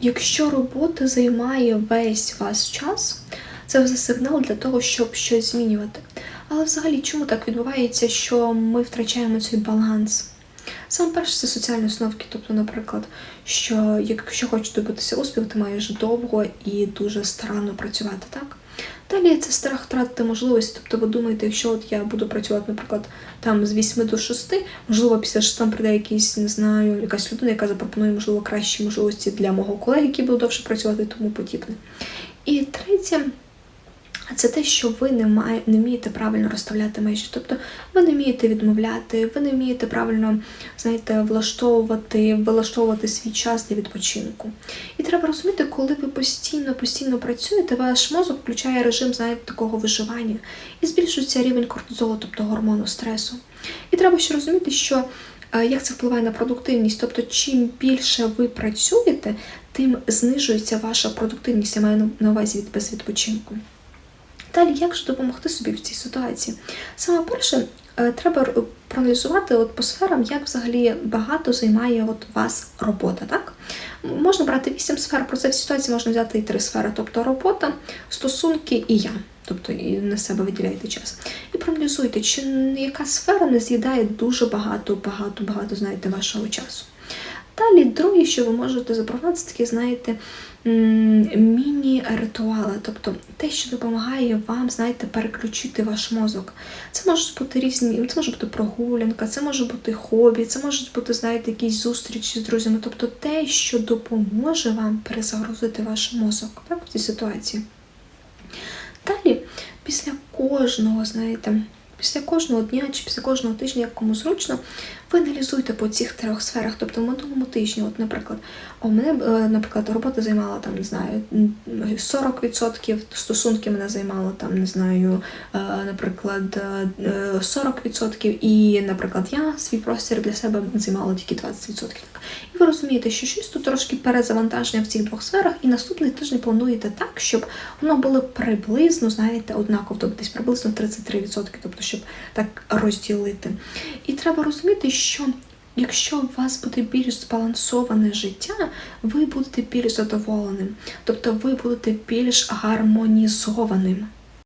якщо робота займає весь ваш час, це вже сигнал для того, щоб щось змінювати. Але взагалі, чому так відбувається, що ми втрачаємо цей баланс? Саме перше це соціальні установки, тобто, наприклад, що якщо хочеш добитися успіху, ти маєш довго і дуже старанно працювати, так? Далі це страх втратити можливість. Тобто ви думаєте, якщо от я буду працювати, наприклад, там з 8 до 6, можливо, після 6 там прийде якийсь, не знаю, якась людина, яка запропонує, можливо, кращі можливості для мого колеги, який буде довше працювати і тому подібне. І третє. Це те, що ви не має, не вмієте правильно розставляти межі. Тобто ви не вмієте відмовляти, ви не вмієте правильно, знаєте, влаштовувати, вилаштовувати свій час для відпочинку. І треба розуміти, коли ви постійно, постійно працюєте, ваш мозок включає режим, знаєте, такого виживання і збільшується рівень кортизолу, тобто гормону стресу. І треба ще розуміти, що е, як це впливає на продуктивність. Тобто, чим більше ви працюєте, тим знижується ваша продуктивність, я маю на увазі від без відпочинку. Далі, як же допомогти собі в цій ситуації? Саме перше, е, треба проаналізувати от по сферам, як взагалі багато займає от вас робота. Так? Можна брати вісім сфер, про це в ситуації можна взяти і три сфери, тобто робота, стосунки і я. Тобто і на себе виділяєте час. І проаналізуйте, чи яка сфера не з'їдає дуже багато, багато, багато, знаєте, вашого часу. Далі, друге, що ви можете запропонувати, це такі, знаєте, м, міні-ритуали, тобто те, що допомагає вам, знаєте, переключити ваш мозок. Це можуть бути різні, це може бути прогулянка, це може бути хобі, це можуть бути, знаєте, якісь зустрічі з друзями, тобто те, що допоможе вам перезагрузити ваш мозок так, в цій ситуації. Далі, після кожного, знаєте, після кожного дня чи після кожного тижня, як кому зручно, ви аналізуйте по цих трьох сферах. Тобто в минулому тижні, от, наприклад, у мене, е, наприклад, робота займала там, не знаю, 40%, стосунки мене займало там, не знаю, е, наприклад, е, е, 40%, і, наприклад, я свій простір для себе займала тільки 20%. І ви розумієте, що щось тут трошки перезавантаження в цих двох сферах, і наступний тиждень плануєте так, щоб воно було приблизно, знаєте, однаково, тобто десь приблизно 33%, тобто щоб так розділити. І треба розуміти, що якщо у вас буде більш збалансоване життя, ви будете більш задоволеним, тобто ви будете більш гармонізованим.